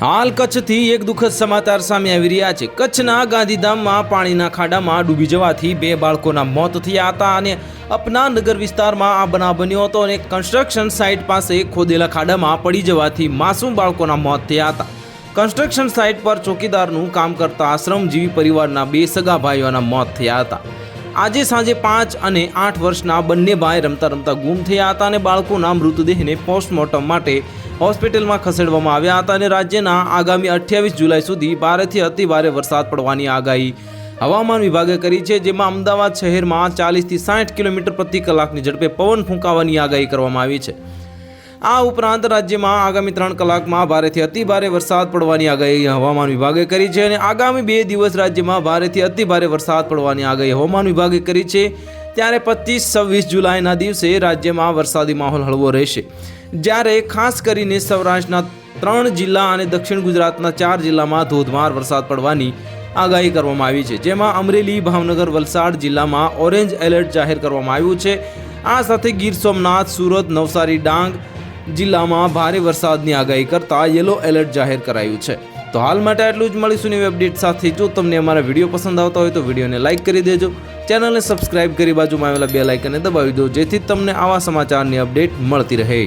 હાલ કચ્છથી એક દુઃખદ સમાચાર સામે આવી રહ્યા છે. કચ્છના ગાંધીધામમાં પાણીના ખાડામાં ડૂબી જવાથી બે બાળકોના મોત થયા હતા અને અપના નગર વિસ્તારમાં આ બનાવ બન્યો હતો અને કન્સ્ટ્રક્શન સાઇટ પાસે ખોદેલા ખાડામાં પડી જવાથી માસૂમ બાળકોના મોત થયા હતા. કન્સ્ટ્રક્શન સાઇટ પર ચોકીદારનું કામ કરતા આશ્રમજીવી પરિવારના બે સગા ભાઈઓના મોત થયા હતા. આજે સાંજે પાંચ અને આઠ વર્ષના બંને ભાઈ રમતા રમતા ગુમ થયા હતા અને બાળકોના મૃતદેહને પોસ્ટમોર્ટમ માટે હોસ્પિટલમાં ખસેડવામાં આવ્યા હતા અને રાજ્યના આગામી અઠ્યાવીસ જુલાઈ સુધી ભારેથી અતિભારે વરસાદ પડવાની આગાહી હવામાન વિભાગે કરી છે, જેમાં અમદાવાદ શહેરમાં ચાલીસથી સાઠ કિલોમીટર પ્રતિ કલાકની ઝડપે પવન ફૂંકાવાની આગાહી કરવામાં આવી છે. આ ઉપરાંત રાજ્યમાં આગામી ત્રણ કલાકમાં ભારેથી અતિ ભારે વરસાદ પડવાની આગાહી હવામાન વિભાગે કરી છે અને આગામી બે દિવસ રાજ્યમાં ભારેથી અતિ ભારે વરસાદ પડવાની આગાહી હવામાન વિભાગે કરી છે. ત્યારે પચીસ છવ્વીસ જુલાઈના દિવસે રાજ્યમાં વરસાદી માહોલ હળવો રહેશે. જ્યારે ખાસ કરીને સૌરાષ્ટ્રના ત્રણ જિલ્લા અને દક્ષિણ ગુજરાતના ચાર જિલ્લામાં ધોધમાર વરસાદ પડવાની આગાહી કરવામાં આવી છે. જેમાં અમરેલી, ભાવનગર, વલસાડ જિલ્લામાં ઓરેન્જ એલર્ટ જાહેર કરવામાં આવ્યું છે. આ સાથે ગીર સોમનાથ, સુરત, નવસારી, ડાંગ જિલ્લામાં ભારે વરસાદની આગાહી કરતા યલો એલર્ટ જાહેર કરાયું છે. તો હાલ માટે આટલું જ. મળીશું નવી અપડેટ સાથે. જો તમને અમારા વીડિયો પસંદ આવતા હોય તો વિડીયોને લાઇક કરી દેજો. ચેનલને સબસ્ક્રાઇબ કરી બાજુમાં આવેલા બે લાઇકને દબાવી દો, જેથી તમને આવા સમાચારની અપડેટ મળતી રહે.